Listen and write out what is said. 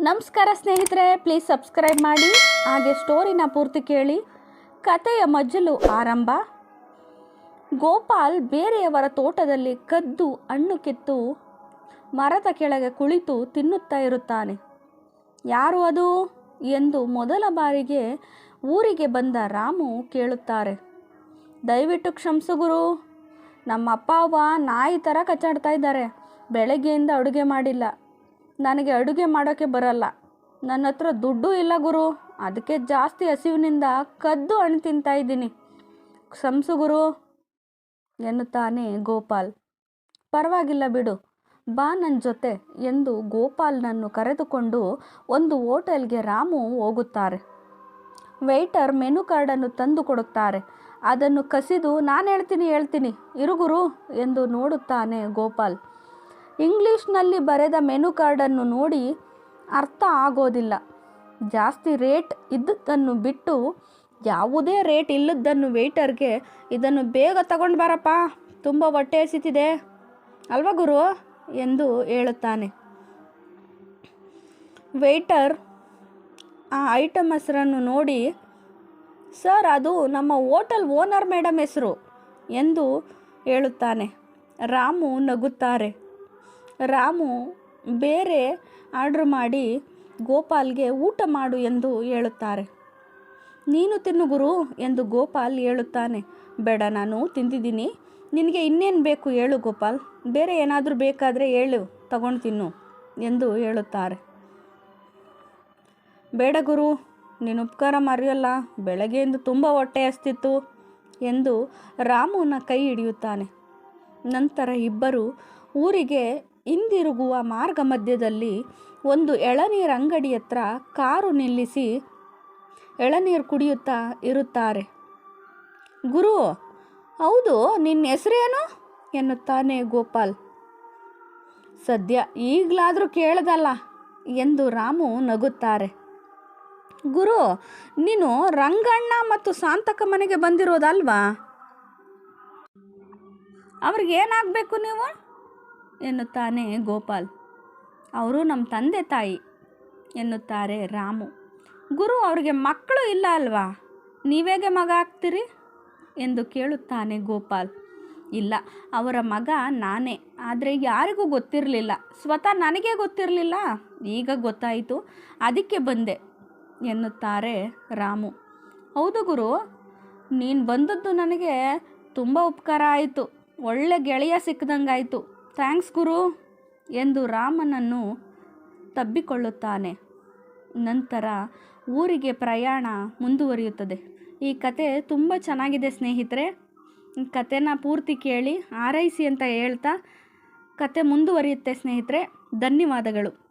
ನಮಸ್ಕಾರ ಸ್ನೇಹಿತರೆ please subscribe ಮಾಡಿ, ಹಾಗೆ ಸ್ಟೋರಿನ ಪೂರ್ತಿ ಕೇಳಿ. ಕತೆಯ ಮಜ್ಜಲು ಆರಂಭ. ಗೋಪಾಲ್ ಬೇರೆಯವರ ತೋಟದಲ್ಲಿ ಕದ್ದು ಹಣ್ಣು ಕಿತ್ತು, ಮರದ ಕೆಳಗೆ ಕುಳಿತು ತಿನ್ನುತ್ತಾ ಇರುತ್ತಾನೆ. ಯಾರು ಅದು? ಎಂದು ಮೊದಲ ಬಾರಿಗೆ ಊರಿಗೆ ಬಂದ ರಾಮು ಕೇಳುತ್ತಾರೆ. ದಯವಿಟ್ಟು ಕ್ಷಮಿಸು ಗುರು. ನಮ್ಮ ಅಪ್ಪ ಅವ್ವ ನಾಯಿ ಥರ ಕಚ್ಚಾಡ್ತಾ ಇದ್ದಾರೆ. ಬೆಳಗ್ಗೆಯಿಂದ ಅಡುಗೆ ಮಾಡಿಲ್ಲ. ನನಗೆ ಅಡುಗೆ ಮಾಡೋಕ್ಕೆ ಬರಲ್ಲ. ನನ್ನ ಹತ್ರ ದುಡ್ಡು ಇಲ್ಲ ಗುರು. ಅದಕ್ಕೆ ಜಾಸ್ತಿ ಹಸಿವಿನಿಂದ ಕದ್ದು ಹಣ್ಣು ತಿಂತಾ ಇದ್ದೀನಿ. ಸಂಸು ಗುರು, ಎನ್ನುತ್ತಾನೆ ಗೋಪಾಲ್. ಪರವಾಗಿಲ್ಲ ಬಿಡು. ಬಾ ನನ್ನ ಜೊತೆ ಎಂದು ಗೋಪಾಲ್ನನ್ನು ಕರೆದುಕೊಂಡು ಒಂದು ಹೋಟೆಲ್ಗೆ ರಾಮು ಹೋಗುತ್ತಾರೆ. ವೆಯ್ಟರ್ ಮೆನು ಕಾರ್ಡನ್ನು ತಂದು ಕೊಡುತ್ತಾರೆ. ಅದನ್ನು ಕಸಿದು ನಾನು ಹೇಳ್ತೀನಿ ಹೇಳ್ತೀನಿ. ಇರುಗುರು ಎಂದು ನೋಡುತ್ತಾನೆ ಗೋಪಾಲ್. ಇಂಗ್ಲೀಷ್ನಲ್ಲಿ ಬರೆದ ಮೆನು ಕಾರ್ಡನ್ನು ನೋಡಿ ಅರ್ಥ ಆಗೋದಿಲ್ಲ. ಜಾಸ್ತಿ ರೇಟ್ ಇದ್ದದ್ದನ್ನು ಬಿಟ್ಟು ಯಾವುದೇ ರೇಟ್ ಇಲ್ಲದ್ದನ್ನು ವೆಯ್ಟರ್ಗೆ ಇದನ್ನು ಬೇಗ ತಗೊಂಡು ಬರಪ್ಪ, ತುಂಬ ಹೊಟ್ಟೆ ಹಸಿತಿದೆ. ಅಲ್ವಾ ಗುರು? ಎಂದು ಹೇಳುತ್ತಾನೆ. ವೆಯ್ಟರ್ ಆ ಐಟಮ್ ಹೆಸರನ್ನು ನೋಡಿ, ಸರ್, ಅದು ನಮ್ಮ ಹೋಟೆಲ್ ಓನರ್ ಮೇಡಮ್ ಹೆಸರು ಎಂದು ಹೇಳುತ್ತಾನೆ. ರಾಮು ನಗುತ್ತಾರೆ. ರಾಮು ಬೇರೆ ಆರ್ಡ್ರ್ ಮಾಡಿ ಗೋಪಾಲ್ಗೆ ಊಟ ಮಾಡು ಎಂದು ಹೇಳುತ್ತಾರೆ. ನೀನು ತಿನ್ನು ಗುರು ಎಂದು ಗೋಪಾಲ್ ಹೇಳುತ್ತಾನೆ. ಬೇಡ, ನಾನು ತಿಂದಿದ್ದೀನಿ. ನಿನಗೆ ಇನ್ನೇನು ಬೇಕು ಹೇಳು ಗೋಪಾಲ್. ಬೇರೆ ಏನಾದರೂ ಬೇಕಾದರೆ ಹೇಳು, ತಗೊಂಡು ತಿನ್ನು ಎಂದು ಹೇಳುತ್ತಾರೆ. ಬೇಡ ಗುರು, ನೀನು ಉಪಕಾರ ಮರೆಯಲ್ಲ, ಬೆಳಗ್ಗೆಯಿಂದ ತುಂಬ ಹೊಟ್ಟೆ ಹಸ್ತಿತ್ತು ಎಂದು ರಾಮುನ ಕೈ ಹಿಡಿಯುತ್ತಾನೆ. ನಂತರ ಇಬ್ಬರು ಊರಿಗೆ ಹಿಂದಿರುಗುವ ಮಾರ್ಗ ಮಧ್ಯದಲ್ಲಿ ಒಂದು ಎಳನೀರು ಅಂಗಡಿ ಹತ್ರ ಕಾರು ನಿಲ್ಲಿಸಿ ಎಳನೀರು ಕುಡಿಯುತ್ತಾ ಇರುತ್ತಾರೆ. ಗುರು, ಹೌದು ನಿನ್ನ ಹೆಸರೇನು? ಎನ್ನುತ್ತಾನೆ ಗೋಪಾಲ್. ಸದ್ಯ ಈಗಲಾದರೂ ಕೇಳದಲ್ಲ ಎಂದು ರಾಮು ನಗುತ್ತಾರೆ. ಗುರು, ನೀನು ರಂಗಣ್ಣ ಮತ್ತು ಸಾಂತಕ ಮನೆಗೆ ಬಂದಿರೋದಲ್ವಾ? ಅವ್ರಿಗೆ ಏನಾಗಬೇಕು ನೀವು? ಎನ್ನುತ್ತಾನೆ ಗೋಪಾಲ್. ಅವರು ನಮ್ಮ ತಂದೆ ತಾಯಿ, ಎನ್ನುತ್ತಾರೆ ರಾಮು. ಗುರು, ಅವರಿಗೆ ಮಕ್ಕಳು ಇಲ್ಲ ಅಲ್ವಾ? ನೀವೇಗೆ ಮಗ ಆಗ್ತೀರಿ? ಎಂದು ಕೇಳುತ್ತಾನೆ ಗೋಪಾಲ್. ಇಲ್ಲ, ಅವರ ಮಗ ನಾನೇ. ಆದರೆ ಯಾರಿಗೂ ಗೊತ್ತಿರಲಿಲ್ಲ. ಸ್ವತಃ ನನಗೆ ಗೊತ್ತಿರಲಿಲ್ಲ. ಈಗ ಗೊತ್ತಾಯಿತು. ಅದಕ್ಕೆ ಬಂದೆ, ಎನ್ನುತ್ತಾರೆ ರಾಮು. ಹೌದು ಗುರು, ನೀನು ಬಂದದ್ದು ನನಗೆ ತುಂಬ ಉಪಕಾರ ಆಯಿತು. ಒಳ್ಳೆ ಗೆಳೆಯ ಸಿಕ್ಕದಂಗಾಯಿತು ಥ್ಯಾಂಕ್ಸ್ ಗುರು ಎಂದು ರಾಮನನ್ನು ತಬ್ಬಿಕೊಳ್ಳುತ್ತಾನೆ. ನಂತರ ಊರಿಗೆ ಪ್ರಯಾಣ ಮುಂದುವರಿಯುತ್ತದೆ. ಈ ಕತೆ ತುಂಬ ಚೆನ್ನಾಗಿದೆ ಸ್ನೇಹಿತರೆ. ಕತೆನ ಪೂರ್ತಿ ಕೇಳಿ, ಆರೈಸಿ ಅಂತ ಹೇಳ್ತಾ ಕತೆ ಮುಂದುವರಿಯುತ್ತೆ ಸ್ನೇಹಿತರೆ. ಧನ್ಯವಾದಗಳು.